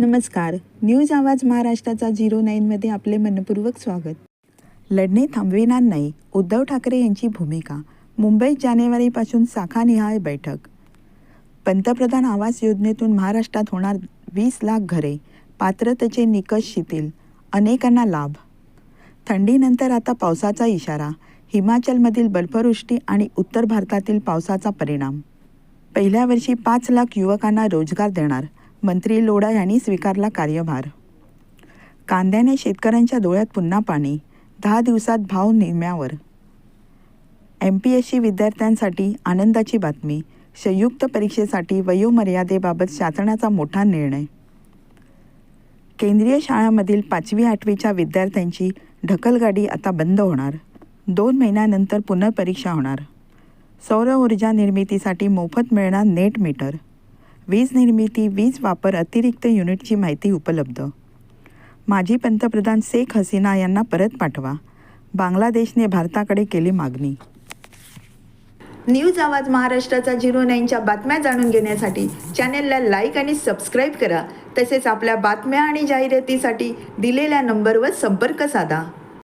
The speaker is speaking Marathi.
नमस्कार. न्यूज आवाज महाराष्ट्राचा झिरो नाईनमध्ये आपले मनपूर्वक स्वागत. लढणे थांबविणार नाही उद्धव ठाकरे यांची भूमिका. मुंबईत जानेवारीपासून शाखानिहाय बैठक. पंतप्रधान आवास योजनेतून महाराष्ट्रात होणार वीस लाख घरे. पात्रतेचे निकष शिथिल. अनेकांना लाभ. थंडीनंतर आता पावसाचा इशारा. हिमाचलमधील बर्फवृष्टी आणि उत्तर भारतातील पावसाचा परिणाम. पहिल्या वर्षी पाच लाख युवकांना रोजगार देणार. मंत्री लोढा यांनी स्वीकारला कार्यभार. कांद्याने शेतकऱ्यांच्या डोळ्यात पुन्हा पाणी दहा दिवसात भाव निम्म्यावर एम पी एस सी विद्यार्थ्यांसाठी आनंदाची बातमी संयुक्त परीक्षेसाठी वयोमर्यादेबाबत शासनाचा मोठा निर्णय. केंद्रीय शाळांमधील पाचवी आठवीच्या विद्यार्थ्यांची ढकलगाडी आता बंद होणार. दोन महिन्यानंतर पुनर्परीक्षा होणार. सौर ऊर्जा निर्मितीसाठी मोफत मिळणार नेट मीटर. वीज निर्मिती वीज वापर अतिरिक्त युनिटची माहिती उपलब्ध. माजी पंतप्रधान शेख हसीना यांना परत पाठवा. बांगलादेशने भारताकडे केली मागणी. न्यूज आवाज महाराष्ट्राचा झिरो नाईनच्या बातम्या जाणून घेण्यासाठी चॅनेलला लाईक आणि सबस्क्राईब करा. तसेच आपल्या बातम्या आणि जाहिरातीसाठी दिलेल्या नंबरवर संपर्क साधा.